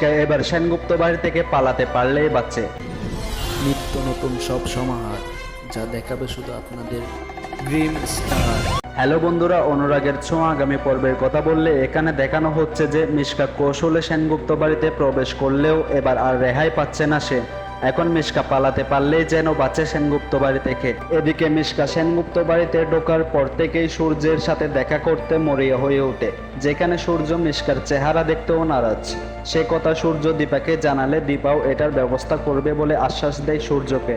মিশকা এবার সেনগুপ্ত বাড়ি থেকে পালাতে পারলেই বাঁচে। নিত্য নতুন সব সমাহার যা দেখাবে শুধু আপনাদের গ্রিন স্টার। হ্যালো বন্ধুরা অনুরাগের ছোঁয়া আগামী পর্বের কথা বললে এখানে দেখানো হচ্ছে যে মিশকা কৌশলে সেনগুপ্ত বাড়িতে প্রবেশ করলেও এবার আর রেহাই পাচ্ছে না সে। এখন মিশকা পালাতে পারলেই যেন বাঁচে সেনগুপ্ত বাড়ি থেকে। এদিকে মিশকা সেনগুপ্ত বাড়িতে ঢোকার পর থেকেই সূর্যের সাথে দেখা করতে মরিয়া হয়ে ওঠে, যেখানে সূর্য মিশকার চেহারা দেখতেও নারাজ। সে কথা সূর্য দীপাকে জানালে দীপাও এটার ব্যবস্থা করবে বলে আশ্বাস দেয় সূর্যকে।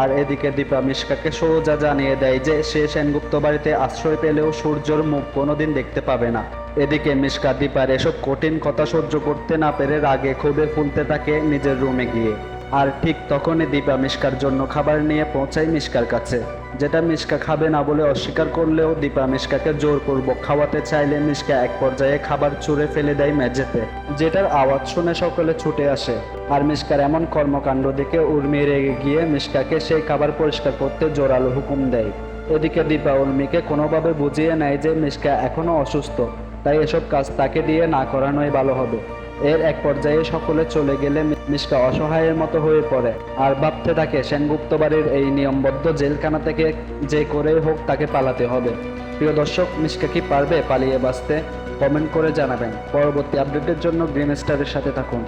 আর এদিকে দীপা মিশকাকে সোজা জানিয়ে দেয় যে, সে সেনগুপ্ত বাড়িতে আশ্রয় পেলেও সূর্যর মুখ কোনোদিন দেখতে পাবে না। এদিকে মিশকা দীপার এসব কঠিন কথা সহ্য করতে না পেরে রাগে ক্ষোভে ফুলতে থাকে নিজের রুমে গিয়ে। আর ঠিক তখনই দীপা মিশকার জন্য খাবার নিয়ে পৌঁছায় মিশকার কাছে। যেটা মিশকা খাবে না বলে অস্বীকার করলেও দীপা মিশকাকে জোর জোরপূর্বক খাওয়াতে চাইলে মিশকা এক পর্যায়ে খাবার ছুঁড়ে ফেলে দেয় মেঝেতে, যেটার আওয়াজ শুনে সকলে ছুটে আসে। আর মিশকার এমন কর্মকাণ্ড দেখে উর্মি রেগে গিয়ে মিশকাকে সেই খাবার পরিষ্কার করতে জোরালো হুকুম দেয়। এদিকে দীপা উর্মিকে কোনোভাবে বুঝিয়ে নেয় যে মিশকা এখনও অসুস্থ, তাই এসব কাজ তাকে দিয়ে না করানোই ভালো হবে। এর এক পর্যায়ে সকলে চলে গেলে মিশকা অসহায়ের মতো হয়ে পড়ে। আর ভাবতে থাকে সেনগুপ্ত বাড়ির এই নিয়মবদ্ধ জেলখানা থেকে যে করেই হোক তাকে পালাতে হবে। প্রিয় দর্শক, মিশকা কি পারবে? পালিয়ে বাঁচতে কমেন্ট করে জানাবেন। পরবর্তী আপডেটের জন্য গ্রিন স্টারের সাথে থাকুন।